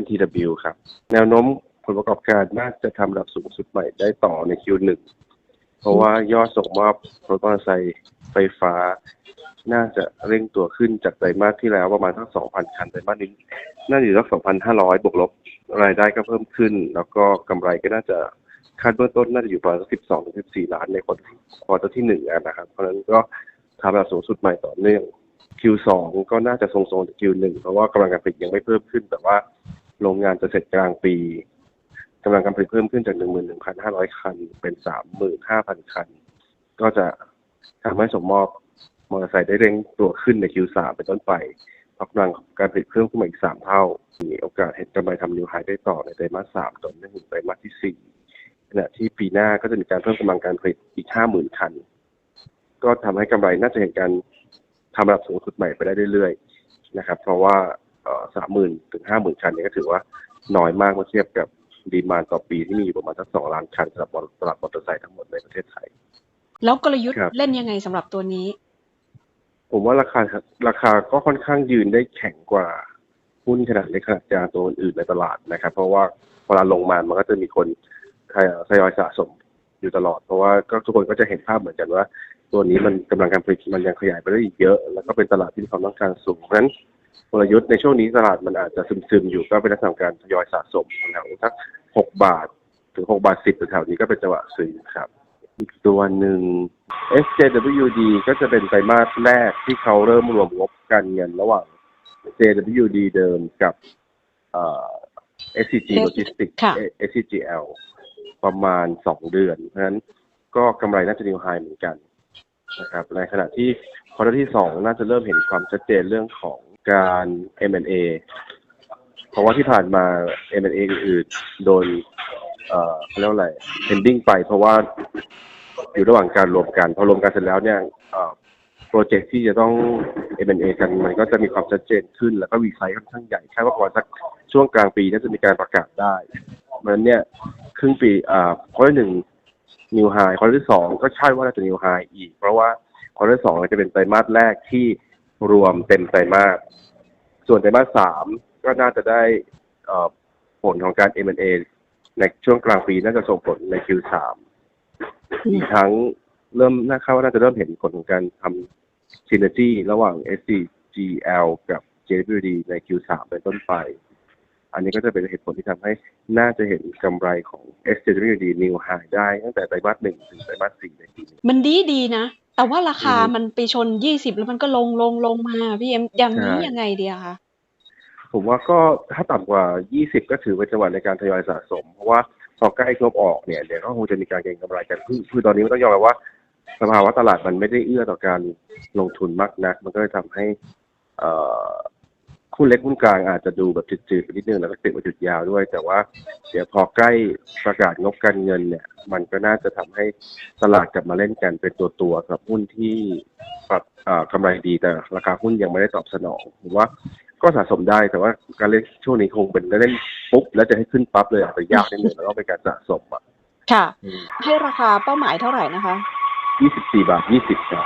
NTW ครับ แนวโน้มผลประกอบการน่าจะทำระดับสูงสุดใหม่ได้ต่อใน Q1 เพราะว่ายอดส่งมอบรถมอเตอร์ไซค์ไฟฟ้า น่าจะเร่งตัวขึ้นจากไตรมาสที่แล้วประมาณทั้ง 2,000 คันไตรมาสนี้ น่าจะอยู่สัก2,500 บวกลบ รายได้ก็เพิ่มขึ้น แล้วก็กำไรก็น่าจะคาดเบื้องต้นน่าจะอยู่ประมาณสัก12ถึง14 ล้านในควอเตอร์ที่หนึ่งนะครับ เพราะฉะนั้นก็ทำระดับสูงสุดใหม่ต่อเนื่อง Q2 ก็น่าจะทรงๆจาก Q1 เพราะว่ากำลังการผลิตยังไม่เพิ่มขึ้น แต่ว่า โรงงานจะเสร็จกลางปีกำลังการผลิตเพิ่มขึ้นจาก 11,500 คัน เป็น 35,000 คัน ก็จะทำให้สมมอบมอเตอร์ไซค์ได้เร่งตัวขึ้นใน Q3 เป็นต้นไปพราะกำลังการผลิตเพิ่มขึ้นมาอีก 3 เท่า มีโอกาสเห็นกำไรทำนิวไฮได้ต่อในไตรมาส 3ต่อเนื่องถึงไตรมาสที่ 4 ขณะที่ปีหน้าก็จะมีการเพิ่มกำลังการผลิตอีก 50,000 คัน ก็ทำให้กำไรน่าจะเห็นการทำระดับสูงสุดใหม่ไปได้เรื่อยๆ นะครับ เพราะว่า สามหมื่นถึงห้าหมื่นคันเนี้ก็ถือว่าน้อยมากเมื่อเทียบกับดีมานต่อปีที่มีอยู่ประมาณสักสองล้านคันสำหรับตลาดมอเตอร์ไซค์ทั้งหมดในประเทศไทย แล้วกลยุทธ์ครับเล่นยังไงสำหรับตัวนี้ ผมว่าราคาราคาก็ค่อนข้างยืนได้แข็งกว่าหุ้นขนาดเล็กขนาดกลางตัวอื่นๆในตลาดนะครับ เพราะว่าเวลาลงมามันก็จะมีคนทยอยสะสมอยู่ตลอด เพราะว่าก็ทุกคนก็จะเห็นภาพเหมือนกันว่า ตัวนี้มันกำลังการผลิตมันยังขยายไปได้อีกเยอะ แล้วก็เป็นตลาดที่มีความต้องการสูงเพราะฉะนั้น กลยุทธ์ในช่วงนี้ตลาดมันอาจจะซึมๆอยู่ก็เป็นลักษณะของการทยอยสะสมแถวสักหกบาท ถึงหกบาทสิบแถวๆนี้ก็เป็นจังหวะซื้อครับอีกตัวหนึ่ง SJWD ก็จะเป็นไตรมาสแรกที่เขาเริ่มรวมงบการเงินระหว่าง JWD เดิมกับเอ่อ SCG Logistics ค่ะ SCGL ประมาณสองเดือน เพราะฉะนั้นก็กำไรน่าจะนิวไฮเหมือนกันนะครับในขณะที่ควอเตอร์ที่สองน่าจะเริ่มเห็นความชัดเจนเรื่องของ การ M&A เพราะว่าที่ผ่านมา M&A อื่นๆโดนเอ่อเขาเรียกว่าอะไร pending ไป เพราะว่าอยู่ระหว่างการรวมกัน พอรวมกันเสร็จแล้วเนี่ยโปรเจกต์ที่จะต้อง M&A กันมันก็จะมีความชัดเจนขึ้น แล้วก็วีไซต์ค่อนข้างใหญ่คาดว่าประมาณสักช่วงกลางปีน่าจะมีการประกาศได้เพราะฉะนั้นเนี่ยครึ่งปีอ่าข้อที่หนึ่งนิวไฮข้อที่สองก็ใช่ว่าน่าจะนิวไฮอีก เพราะว่าข้อที่สองจะเป็นไตรมาสแรกที่ รวมเต็มไตรมาส ส่วนไตรมาสสามก็น่าจะได้ผลของการ M&A ในช่วงกลางปีน่าจะส่งผลใน Q3 อีกทั้งเริ่มน่าเข้าว่าน่าจะเริ่มเห็นผลของการทำซีเนจีระหว่าง SCGL กับ JWD ใน Q3 เป็นต้นไป อันนี้ก็จะเป็นเหตุผลที่ทำให้น่าจะเห็นกำไรของ SJWD New High ได้ตั้งแต่ไตรมาสหนึ่งถึงไตรมาสสี่ในปีนี้มันดีดีนะ แต่ว่าราคาอืมมันไปชนยี่สิบแล้วมันก็ลงลงลงมาพี่เอ็มอย่างนี้ใช่ยังไงดีอะคะผมว่าก็ถ้าต่ำกว่า 20 ก็ถือเป็นจังหวะในการทยอยสะสม เพราะว่าพอใกล้งบออกเนี่ยเดี๋ยวก็คงจะมีการเก็งกำไรกันคือคือตอนนี้มันต้องยอมรับว่า สภาวะตลาดมันไม่ได้เอื้อต่อการลงทุนมากนัก มันก็เลยทำให้ เอ่อหุ้นเล็กหุ้นกลางอาจจะดูแบบจืดๆไปนิดนึงแล้วก็ติดมาจุดยาวด้วย แต่ว่าเดี๋ยวพอใกล้ประกาศงบการเงินเนี่ย มันก็น่าจะทำให้ตลาดกลับมาเล่นกันเป็นตัวตัวๆกับหุ้นที่ปรับเอ่อกำไรดีแต่ราคาหุ้นยังไม่ได้ตอบสนองผมว่าก็สะสมได้แต่ว่าการเล่นช่วงนี้คงเป็นเล่นปุ๊บแล้วจะให้ขึ้นปั๊บเลยอาจจะยากนิดนึงแล้วก็เป็นการสะสมอะค่ะ ให้ราคาเป้าหมายเท่าไหร่นะคะ 24 บาท 20ครับ